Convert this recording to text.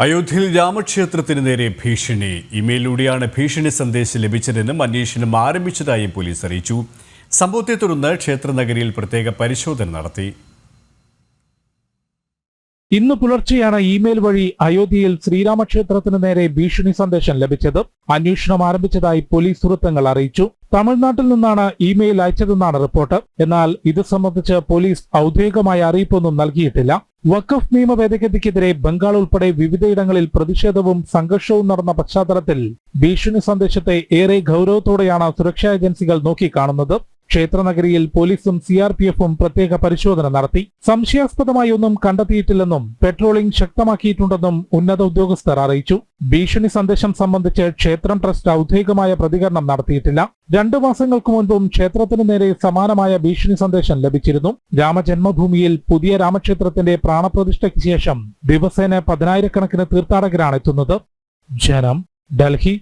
അയോധ്യയിൽ രാമക്ഷേത്രത്തിന് നേരെ ഭീഷണി. ഇമെയിലൂടെയാണ് ഭീഷണി സന്ദേശം ലഭിച്ചതെന്നും അന്വേഷണം ആരംഭിച്ചതായും പോലീസ് അറിയിച്ചു. സംഭവത്തെ തുടർന്ന് ക്ഷേത്രനഗരിയിൽ പ്രത്യേക പരിശോധന നടത്തി. ഇന്ന് പുലർച്ചെയാണ് ഇമെയിൽ വഴി അയോധ്യയിൽ ശ്രീരാമക്ഷേത്രത്തിന് നേരെ ഭീഷണി സന്ദേശം ലഭിച്ചത്. അന്വേഷണം ആരംഭിച്ചതായി പോലീസ് വൃത്തങ്ങൾ അറിയിച്ചു. തമിഴ്നാട്ടിൽ നിന്നാണ് ഇമെയിൽ അയച്ചതെന്നാണ് റിപ്പോർട്ട്. എന്നാൽ ഇത് സംബന്ധിച്ച് പോലീസ് ഔദ്യോഗികമായ അറിയിപ്പൊന്നും നൽകിയിട്ടില്ല. വഖഫ് നിയമ ഭേദഗതിക്കെതിരെ ബംഗാൾ ഉൾപ്പെടെ വിവിധയിടങ്ങളിൽ പ്രതിഷേധവും സംഘർഷവും നടന്ന പശ്ചാത്തലത്തിൽ ഭീഷണി സന്ദേശത്തെ ഏറെ ഗൗരവത്തോടെയാണ് സുരക്ഷാ ഏജൻസികൾ നോക്കിക്കാണുന്നത്. ക്ഷേത്രനഗരിയിൽ പോലീസും സിആർപിഎഫും പ്രത്യേക പരിശോധന നടത്തി. സംശയാസ്പദമായി ഒന്നും കണ്ടെത്തിയിട്ടില്ലെന്നും പെട്രോളിംഗ് ശക്തമാക്കിയിട്ടുണ്ടെന്നും ഉന്നത ഉദ്യോഗസ്ഥർ അറിയിച്ചു. ഭീഷണി സന്ദേശം സംബന്ധിച്ച് ക്ഷേത്രം ട്രസ്റ്റ് ഔദ്യോഗികമായ പ്രതികരണം നടത്തിയിട്ടില്ല. രണ്ടു മാസങ്ങൾക്ക് മുൻപും ക്ഷേത്രത്തിനു നേരെ സമാനമായ ഭീഷണി സന്ദേശം ലഭിച്ചിരുന്നു. രാമജന്മഭൂമിയിൽ പുതിയ രാമക്ഷേത്രത്തിന്റെ പ്രാണപ്രതിഷ്ഠയ്ക്ക് ശേഷം ദിവസേന പതിനായിരക്കണക്കിന് തീർത്ഥാടകരാണ് എത്തുന്നത്. ജനം ഡൽഹി